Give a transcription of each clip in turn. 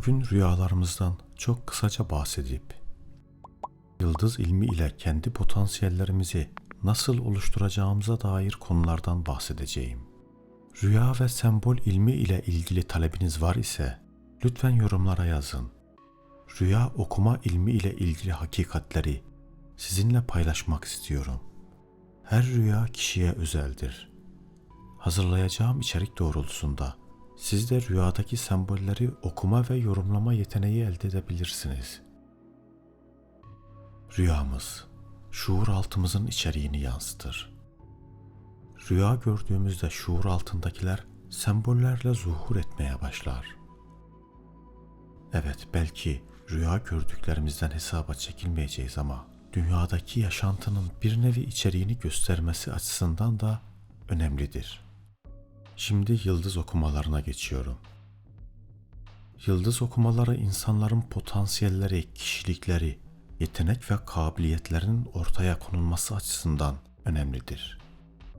Bugün rüyalarımızdan çok kısaca bahsedip yıldız ilmi ile kendi potansiyellerimizi nasıl oluşturacağımıza dair konulardan bahsedeceğim. Rüya ve sembol ilmi ile ilgili talebiniz var ise lütfen yorumlara yazın. Rüya okuma ilmi ile ilgili hakikatleri sizinle paylaşmak istiyorum. Her rüya kişiye özeldir. Hazırlayacağım içerik doğrultusunda siz de rüyadaki sembolleri okuma ve yorumlama yeteneği elde edebilirsiniz. Rüyamız, şuur altımızın içeriğini yansıtır. Rüya gördüğümüzde şuur altındakiler sembollerle zuhur etmeye başlar. Evet belki rüya gördüklerimizden hesaba çekilmeyeceğiz ama dünyadaki yaşantının bir nevi içeriğini göstermesi açısından da önemlidir. Şimdi yıldız okumalarına geçiyorum. Yıldız okumaları insanların potansiyelleri, kişilikleri, yetenek ve kabiliyetlerinin ortaya konulması açısından önemlidir.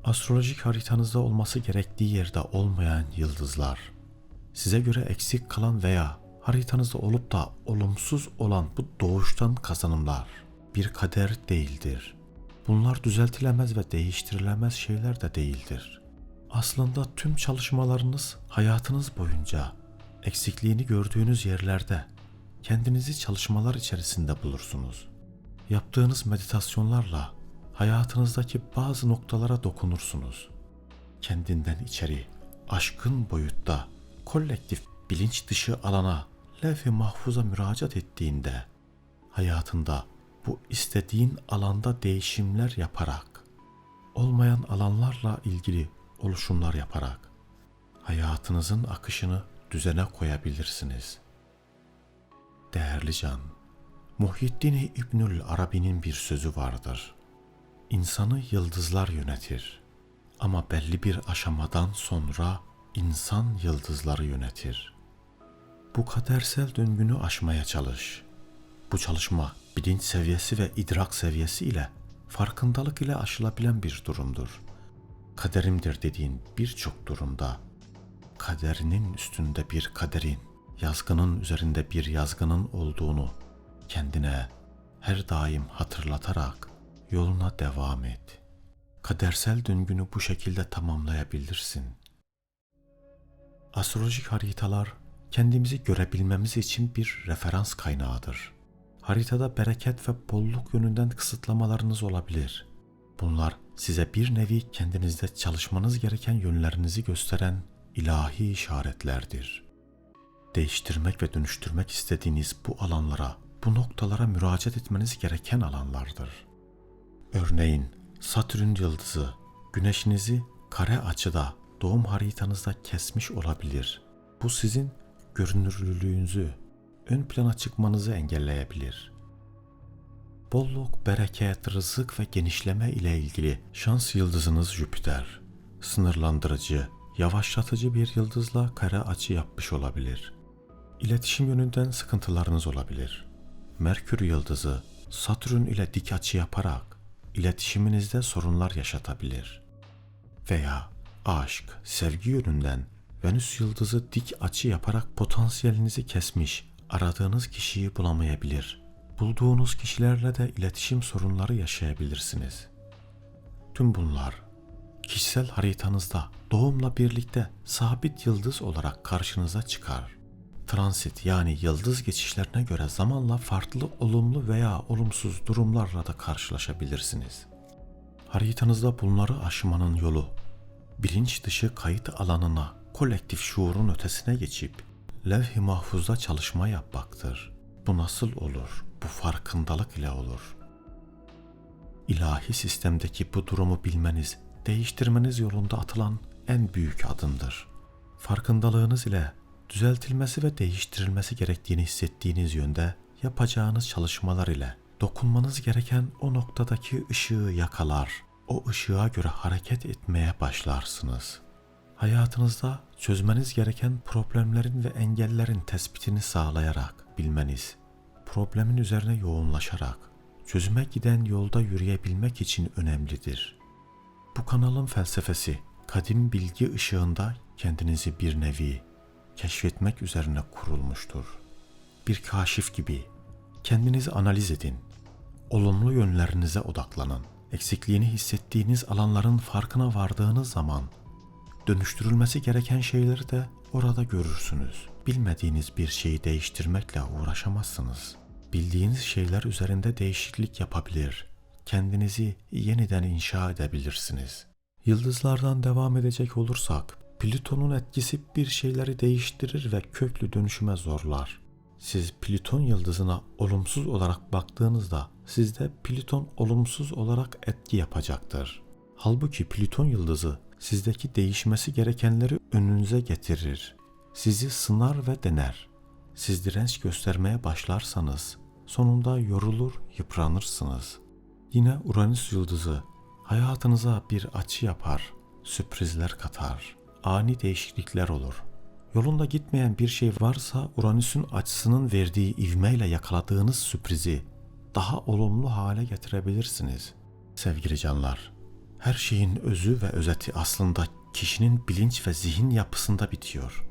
Astrolojik haritanızda olması gerektiği yerde olmayan yıldızlar, size göre eksik kalan veya haritanızda olup da olumsuz olan bu doğuştan kazanımlar bir kader değildir. Bunlar düzeltilemez ve değiştirilemez şeyler de değildir. Aslında tüm çalışmalarınız hayatınız boyunca eksikliğini gördüğünüz yerlerde kendinizi çalışmalar içerisinde bulursunuz. Yaptığınız meditasyonlarla hayatınızdaki bazı noktalara dokunursunuz. Kendinden içeri, aşkın boyutta, kolektif bilinç dışı alana, levh-i mahfuza müracaat ettiğinde hayatında bu istediğin alanda değişimler yaparak, olmayan alanlarla ilgili oluşumlar yaparak hayatınızın akışını düzene koyabilirsiniz. Değerli can, Muhyiddin İbnül Arabi'nin bir sözü vardır. İnsanı yıldızlar yönetir ama belli bir aşamadan sonra insan yıldızları yönetir. Bu kadersel döngünü aşmaya çalış. Bu çalışma bilinç seviyesi ve idrak seviyesi ile farkındalık ile aşılabilen bir durumdur. Kaderimdir dediğin birçok durumda kaderinin üstünde bir kaderin, yazgının üzerinde bir yazgının olduğunu kendine her daim hatırlatarak yoluna devam et. Kadersel döngünü bu şekilde tamamlayabilirsin. Astrolojik haritalar kendimizi görebilmemiz için bir referans kaynağıdır. Haritada bereket ve bolluk yönünden kısıtlamalarınız olabilir. Bunlar size bir nevi kendinizde çalışmanız gereken yönlerinizi gösteren ilahi işaretlerdir. Değiştirmek ve dönüştürmek istediğiniz bu alanlara, bu noktalara müracaat etmeniz gereken alanlardır. Örneğin Satürn yıldızı güneşinizi kare açıda doğum haritanızda kesmiş olabilir. Bu sizin görünürlülüğünüzü, ön plana çıkmanızı engelleyebilir. Bolluk, bereket, rızık ve genişleme ile ilgili şans yıldızınız Jüpiter, sınırlandırıcı, yavaşlatıcı bir yıldızla kare açı yapmış olabilir. İletişim yönünden sıkıntılarınız olabilir. Merkür yıldızı Satürn ile dik açı yaparak iletişiminizde sorunlar yaşatabilir. Veya aşk, sevgi yönünden Venüs yıldızı dik açı yaparak potansiyelinizi kesmiş, aradığınız kişiyi bulamayabilir. Bulduğunuz kişilerle de iletişim sorunları yaşayabilirsiniz. Tüm bunlar kişisel haritanızda doğumla birlikte sabit yıldız olarak karşınıza çıkar. Transit yani yıldız geçişlerine göre zamanla farklı olumlu veya olumsuz durumlarla da karşılaşabilirsiniz. Haritanızda bunları aşmanın yolu bilinç dışı kayıt alanına kolektif şuurun ötesine geçip levh-i mahfuzda çalışma yapmaktır. Bu nasıl olur? Bu farkındalık ile olur. İlahi sistemdeki bu durumu bilmeniz, değiştirmeniz yolunda atılan en büyük adımdır. Farkındalığınız ile düzeltilmesi ve değiştirilmesi gerektiğini hissettiğiniz yönde yapacağınız çalışmalar ile dokunmanız gereken o noktadaki ışığı yakalar, o ışığa göre hareket etmeye başlarsınız. Hayatınızda çözmeniz gereken problemlerin ve engellerin tespitini sağlayarak bilmeniz, problemin üzerine yoğunlaşarak çözüme giden yolda yürüyebilmek için önemlidir. Bu kanalın felsefesi kadim bilgi ışığında kendinizi bir nevi keşfetmek üzerine kurulmuştur. bir kaşif gibi kendinizi analiz edin. Olumlu yönlerinize odaklanın. Eksikliğini hissettiğiniz alanların farkına vardığınız zaman dönüştürülmesi gereken şeyleri de orada görürsünüz. Bilmediğiniz bir şeyi değiştirmekle uğraşamazsınız. Bildiğiniz şeyler üzerinde değişiklik yapabilir. Kendinizi yeniden inşa edebilirsiniz. Yıldızlardan devam edecek olursak, Plüton'un etkisi bir şeyleri değiştirir ve köklü dönüşüme zorlar. Siz Plüton yıldızına olumsuz olarak baktığınızda sizde Plüton olumsuz olarak etki yapacaktır. Halbuki Plüton yıldızı sizdeki değişmesi gerekenleri önünüze getirir. Sizi sınar ve dener. Siz direnç göstermeye başlarsanız sonunda yorulur, yıpranırsınız. Yine Uranüs yıldızı hayatınıza bir açı yapar, sürprizler katar, ani değişiklikler olur. Yolunda gitmeyen bir şey varsa Uranüs'ün açısının verdiği ivmeyle yakaladığınız sürprizi daha olumlu hale getirebilirsiniz. Sevgili canlar, her şeyin özü ve özeti aslında kişinin bilinç ve zihin yapısında bitiyor.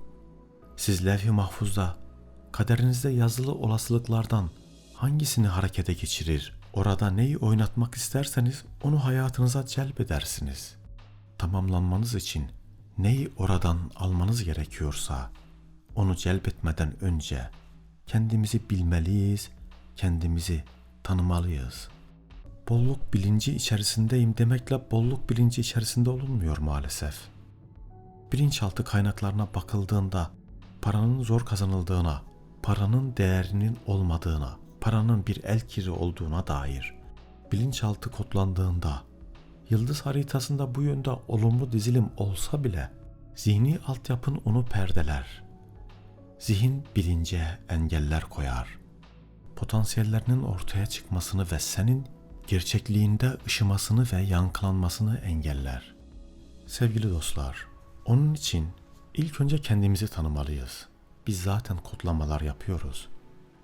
Siz levh-i mahfuzda kaderinizde yazılı olasılıklardan hangisini harekete geçirir, orada neyi oynatmak isterseniz onu hayatınıza celbedersiniz. Tamamlanmanız için neyi oradan almanız gerekiyorsa onu celbetmeden önce kendimizi bilmeliyiz, kendimizi tanımalıyız. Bolluk bilinci içerisindeyim demekle bolluk bilinci içerisinde olunmuyor maalesef. Bilinçaltı kaynaklarına bakıldığında paranın zor kazanıldığına, paranın değerinin olmadığına, paranın bir el kiri olduğuna dair bilinçaltı kodlandığında yıldız haritasında bu yönde olumlu dizilim olsa bile zihni altyapın onu perdeler. Zihin bilince engeller koyar. Potansiyellerinin ortaya çıkmasını ve senin gerçekliğinde ışımasını ve yankılanmasını engeller. Sevgili dostlar, onun için ilk önce kendimizi tanımalıyız. Biz zaten kodlamalar yapıyoruz.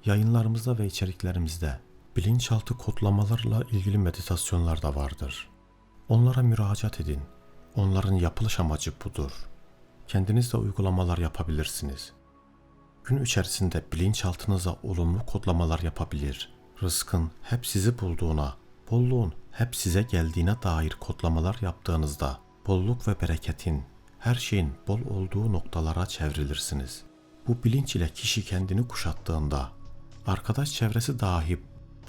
Yayınlarımızda ve içeriklerimizde bilinçaltı kodlamalarla ilgili meditasyonlar da vardır. Onlara müracaat edin. Onların yapılış amacı budur. Kendiniz de uygulamalar yapabilirsiniz. Gün içerisinde bilinçaltınıza olumlu kodlamalar yapabilir. Rızkın hep sizi bulduğuna, bolluğun hep size geldiğine dair kodlamalar yaptığınızda bolluk ve bereketin, her şeyin bol olduğu noktalara çevrilirsiniz. Bu bilinç ile kişi kendini kuşattığında arkadaş çevresi dahi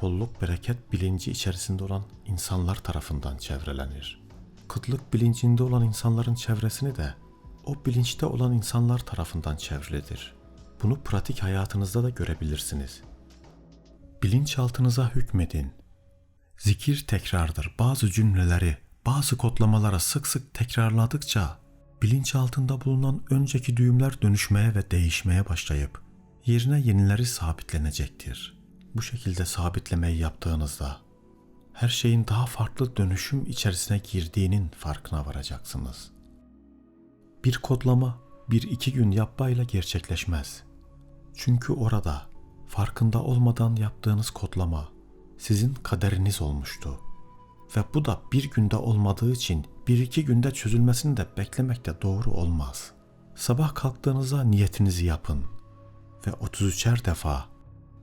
bolluk bereket bilinci içerisinde olan insanlar tarafından çevrelenir. Kıtlık bilincinde olan insanların çevresini de o bilinçte olan insanlar tarafından çevrilir. Bunu pratik hayatınızda da görebilirsiniz. Bilinçaltınıza hükmedin. Zikir tekrardır. Bazı cümleleri, bazı kodlamalara sık sık tekrarladıkça bilinçaltında bulunan önceki düğümler dönüşmeye ve değişmeye başlayıp yerine yenileri sabitlenecektir. Bu şekilde sabitlemeyi yaptığınızda her şeyin daha farklı dönüşüm içerisine girdiğinin farkına varacaksınız. Bir kodlama bir iki gün yapmayla gerçekleşmez. Çünkü orada farkında olmadan yaptığınız kodlama sizin kaderiniz olmuştu. Ve bu da bir günde olmadığı için bir iki günde çözülmesini de beklemek de doğru olmaz. Sabah kalktığınızda niyetinizi yapın ve 33'er defa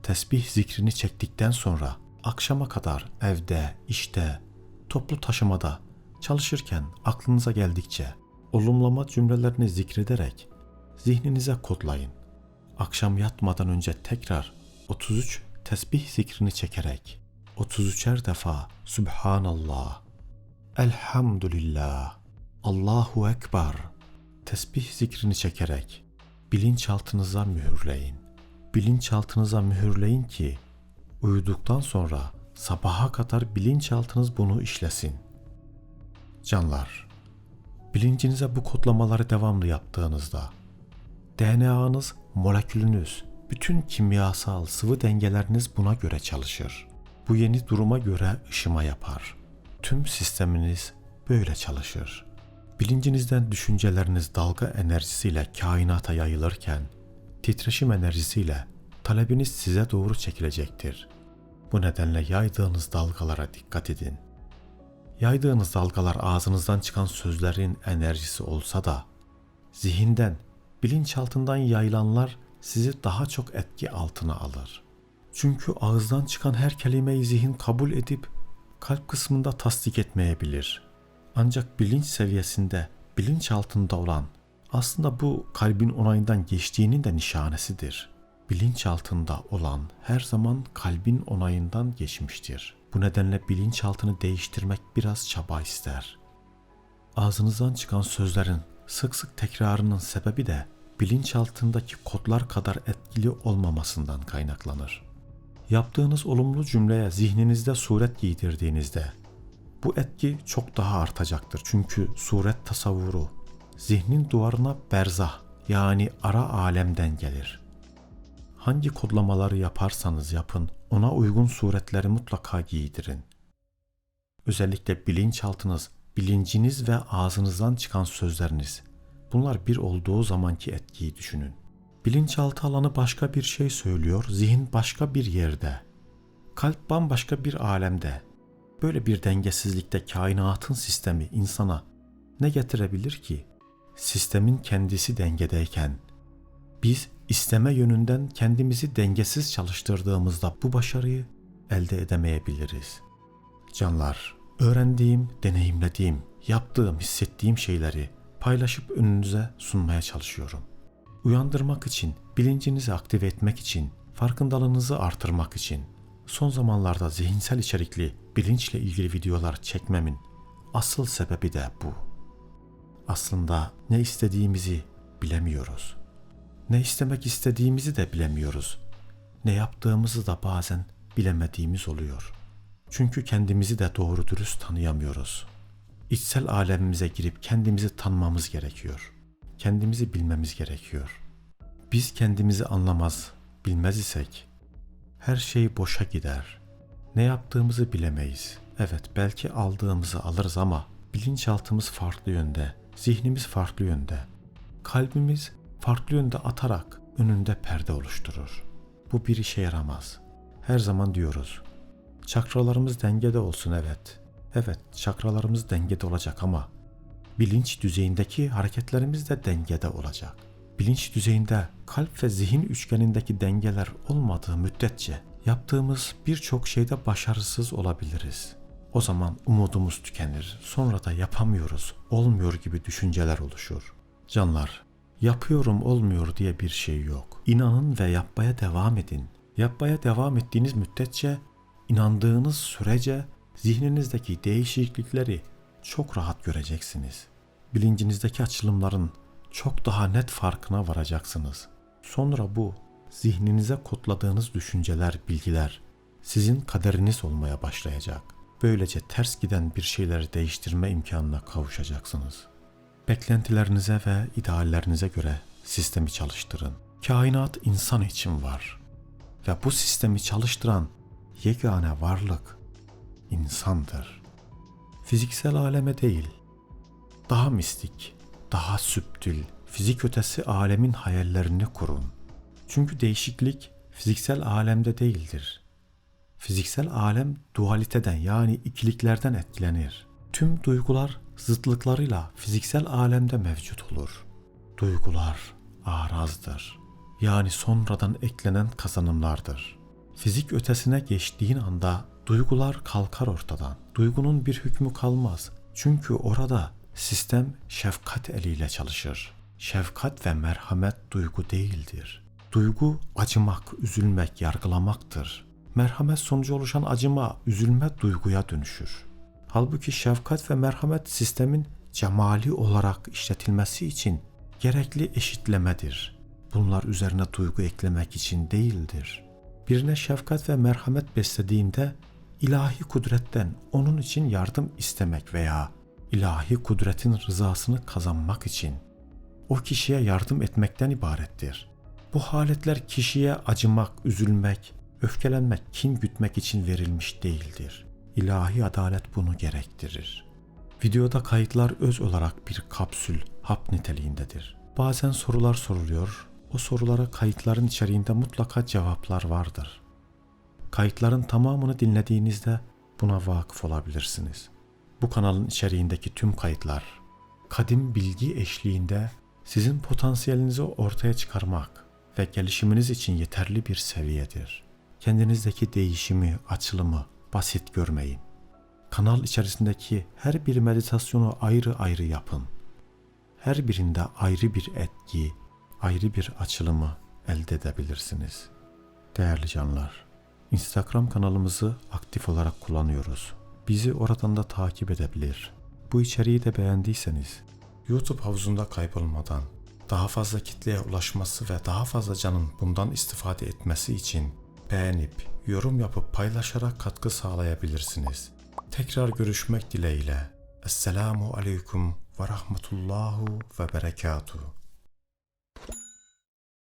tesbih zikrini çektikten sonra akşama kadar evde, işte, toplu taşımada, çalışırken aklınıza geldikçe olumlama cümlelerini zikrederek zihninize kodlayın. Akşam yatmadan önce tekrar 33 tesbih zikrini çekerek 33'er defa Subhanallah, Elhamdülillah, Allahu Ekber tesbih zikrini çekerek bilinçaltınıza mühürleyin. Bilinçaltınıza mühürleyin ki uyuduktan sonra sabaha kadar bilinçaltınız bunu işlesin. Canlar, bilincinize bu kodlamaları devamlı yaptığınızda DNA'nız, molekülünüz, bütün kimyasal sıvı dengeleriniz buna göre çalışır. Bu yeni duruma göre ışıma yapar. Tüm sisteminiz böyle çalışır. Bilincinizden düşünceleriniz dalga enerjisiyle kainata yayılırken, titreşim enerjisiyle talebiniz size doğru çekilecektir. Bu nedenle yaydığınız dalgalara dikkat edin. Yaydığınız dalgalar ağzınızdan çıkan sözlerin enerjisi olsa da, zihinden, bilinçaltından yayılanlar sizi daha çok etki altına alır. Çünkü ağızdan çıkan her kelimeyi zihin kabul edip kalp kısmında tasdik etmeyebilir. Ancak bilinç seviyesinde, bilinç altında olan aslında bu kalbin onayından geçtiğinin de nişanesidir. Bilinç altında olan her zaman kalbin onayından geçmiştir. Bu nedenle bilinçaltını değiştirmek biraz çaba ister. Ağzınızdan çıkan sözlerin sık sık tekrarının sebebi de bilinçaltındaki kodlar kadar etkili olmamasından kaynaklanır. Yaptığınız olumlu cümleye zihninizde suret giydirdiğinizde bu etki çok daha artacaktır. Çünkü suret tasavvuru zihnin duvarına berzah yani ara alemden gelir. Hangi kodlamaları yaparsanız yapın ona uygun suretleri mutlaka giydirin. Özellikle bilinçaltınız, bilinciniz ve ağzınızdan çıkan sözleriniz bunlar bir olduğu zamanki etkiyi düşünün. Bilinçaltı alanı başka bir şey söylüyor, zihin başka bir yerde. Kalp bambaşka bir alemde. Böyle bir dengesizlikte kainatın sistemi insana ne getirebilir ki? Sistemin kendisi dengedeyken biz isteme yönünden kendimizi dengesiz çalıştırdığımızda bu başarıyı elde edemeyebiliriz. Canlar, öğrendiğim, deneyimlediğim, yaptığım, hissettiğim şeyleri paylaşıp önünüze sunmaya çalışıyorum. Uyandırmak için, bilincinizi aktive etmek için, farkındalığınızı artırmak için son zamanlarda zihinsel içerikli bilinçle ilgili videolar çekmemin asıl sebebi de bu. Aslında ne istediğimizi bilemiyoruz. Ne istemek istediğimizi de bilemiyoruz. Ne yaptığımızı da bazen bilemediğimiz oluyor. Çünkü kendimizi de doğru dürüst tanıyamıyoruz. İçsel alemimize girip kendimizi tanımamız gerekiyor. Kendimizi bilmemiz gerekiyor. Biz kendimizi anlamaz, bilmez isek her şey boşa gider. Ne yaptığımızı bilemeyiz. Evet belki aldığımızı alırız ama bilinçaltımız farklı yönde, zihnimiz farklı yönde. Kalbimiz farklı yönde atarak önünde perde oluşturur. Bu bir işe yaramaz. Her zaman diyoruz. Çakralarımız dengede olsun evet. Evet çakralarımız dengede olacak ama bilinç düzeyindeki hareketlerimiz de dengede olacak. Bilinç düzeyinde kalp ve zihin üçgenindeki dengeler olmadığı müddetçe yaptığımız birçok şeyde başarısız olabiliriz. O zaman umudumuz tükenir. Sonra da yapamıyoruz, olmuyor gibi düşünceler oluşur. Canlar, yapıyorum olmuyor diye bir şey yok. İnanın ve yapmaya devam edin. Yapmaya devam ettiğiniz müddetçe, inandığınız sürece zihninizdeki değişiklikleri çok rahat göreceksiniz. Bilincinizdeki açılımların çok daha net farkına varacaksınız. Sonra bu zihninize kodladığınız düşünceler, bilgiler sizin kaderiniz olmaya başlayacak. Böylece ters giden bir şeyleri değiştirme imkanına kavuşacaksınız. Beklentilerinize ve ideallerinize göre sistemi çalıştırın. Kainat insan için var ve bu sistemi çalıştıran yegane varlık insandır. Fiziksel aleme değil, daha mistik, daha süptül, fizik ötesi alemin hayallerini kurun. Çünkü değişiklik fiziksel alemde değildir. Fiziksel alem dualiteden yani ikiliklerden etkilenir. Tüm duygular zıtlıklarıyla fiziksel alemde mevcut olur. Duygular arazdır. Yani sonradan eklenen kazanımlardır. Fizik ötesine geçtiğin anda duygular kalkar ortadan. Duygunun bir hükmü kalmaz. Çünkü orada sistem şefkat eliyle çalışır. Şefkat ve merhamet duygu değildir. Duygu acımak, üzülmek, yargılamaktır. Merhamet sonucu oluşan acıma, üzülme duyguya dönüşür. Halbuki şefkat ve merhamet sistemin cemali olarak işletilmesi için gerekli eşitlemedir. Bunlar üzerine duygu eklemek için değildir. Birine şefkat ve merhamet beslediğinde ilahi kudretten onun için yardım istemek veya ilahi kudretin rızasını kazanmak için o kişiye yardım etmekten ibarettir. Bu haletler kişiye acımak, üzülmek, öfkelenmek, kin gütmek için verilmiş değildir. İlahi adalet bunu gerektirir. Videoda kayıtlar öz olarak bir kapsül, hap niteliğindedir. Bazen sorular soruluyor, o sorulara kayıtların içeriğinde mutlaka cevaplar vardır. Kayıtların tamamını dinlediğinizde buna vakıf olabilirsiniz. Bu kanalın içeriğindeki tüm kayıtlar, kadim bilgi eşliğinde sizin potansiyelinizi ortaya çıkarmak ve gelişiminiz için yeterli bir seviyedir. Kendinizdeki değişimi, açılımı basit görmeyin. Kanal içerisindeki her bir meditasyonu ayrı ayrı yapın. Her birinde ayrı bir etki, ayrı bir açılımı elde edebilirsiniz. Değerli canlar, Instagram kanalımızı aktif olarak kullanıyoruz. Bizi oradan da takip edebilir. Bu içeriği de beğendiyseniz YouTube havuzunda kaybolmadan daha fazla kitleye ulaşması ve daha fazla canın bundan istifade etmesi için beğenip, yorum yapıp paylaşarak katkı sağlayabilirsiniz. Tekrar görüşmek dileğiyle. Esselamu Aleyküm ve Rahmetullahu ve Berekatuhu.